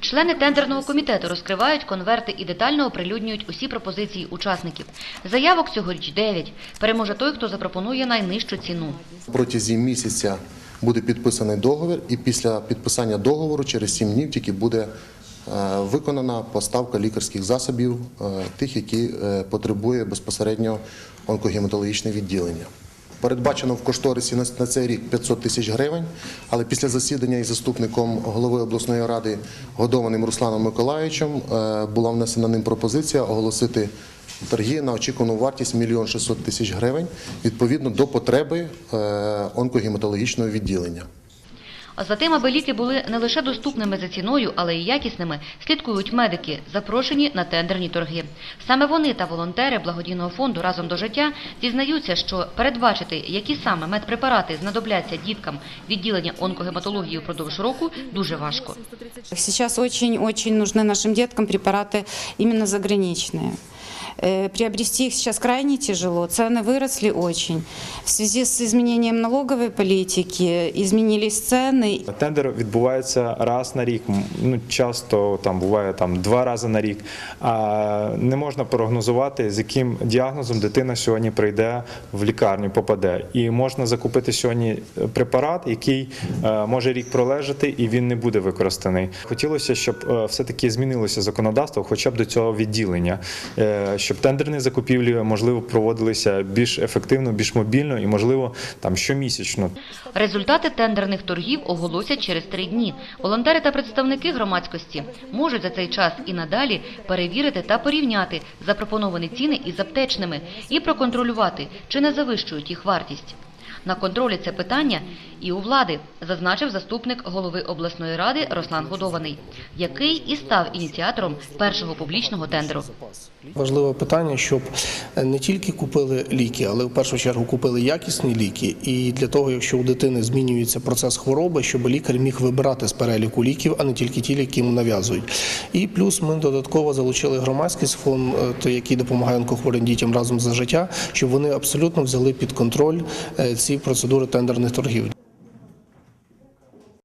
Члени тендерного комітету розкривають конверти і детально оприлюднюють усі пропозиції учасників. Заявок цьогоріч 9. Переможе той, хто запропонує найнижчу ціну. Протягом місяця буде підписаний договір, і після підписання договору через 7 днів тільки буде е, виконана поставка лікарських засобів, е, тих, які е, потребує безпосередньо онкогематологічне відділення. Передбачено в кошторисі на цей рік 500 тисяч гривень, але після засідання із заступником голови обласної ради Годованим Русланом Миколаївичем е, була внесена ним пропозиція оголосити торги на очікувану вартість 1 мільйон 600 тисяч гривень відповідно до потреби е, онкогематологічного відділення. А за тим, аби ліки були не лише доступними за ціною, але й якісними, слідкують медики, запрошені на тендерні торги. Саме вони та волонтери благодійного фонду разом до життя зізнаються, що передбачити, які саме медпрепарати знадобляться діткам відділення онкогематології впродовж року, дуже важко. Сейчас очень-очень нужны нашим деткам препараты именно заграничные. Э, Приобрести их сейчас крайне тяжело, цены выросли очень. В связи с изменением налоговой политики изменились цены, Тендер відбувається раз на рік. Ну часто там буває там два рази на рік. А не можна прогнозувати, з яким діагнозом дитина сьогодні прийде в лікарню, попаде. І можна закупити сьогодні препарат, який е, може рік пролежати, і він не буде використаний. Хотілося, щоб е, все-таки змінилося законодавство, хоча б до цього відділення, е, щоб тендерні закупівлі можливо проводилися більш ефективно, більш мобільно і можливо там щомісячно. Результати тендерних торгів оголосять через три дні. Волонтери та представники громадськості можуть за цей час і надалі перевірити та порівняти запропоновані ціни із аптечними і проконтролювати, чи не завищують їх вартість. На контролі це питання і у влади, зазначив заступник голови обласної ради Руслан Годований, який і став ініціатором першого публічного тендеру. Важливе питання, щоб не тільки купили ліки, але в першу чергу купили якісні ліки. І для того, якщо у дитини змінюється процес хвороби, щоб лікар міг вибирати з переліку ліків, а не тільки ті, які йому нав'язують. І плюс ми додатково залучили громадськість фонд, е, який допомагає онкохворим дітям разом за життя, щоб вони абсолютно взяли під контроль ці процедури тендерних торгів.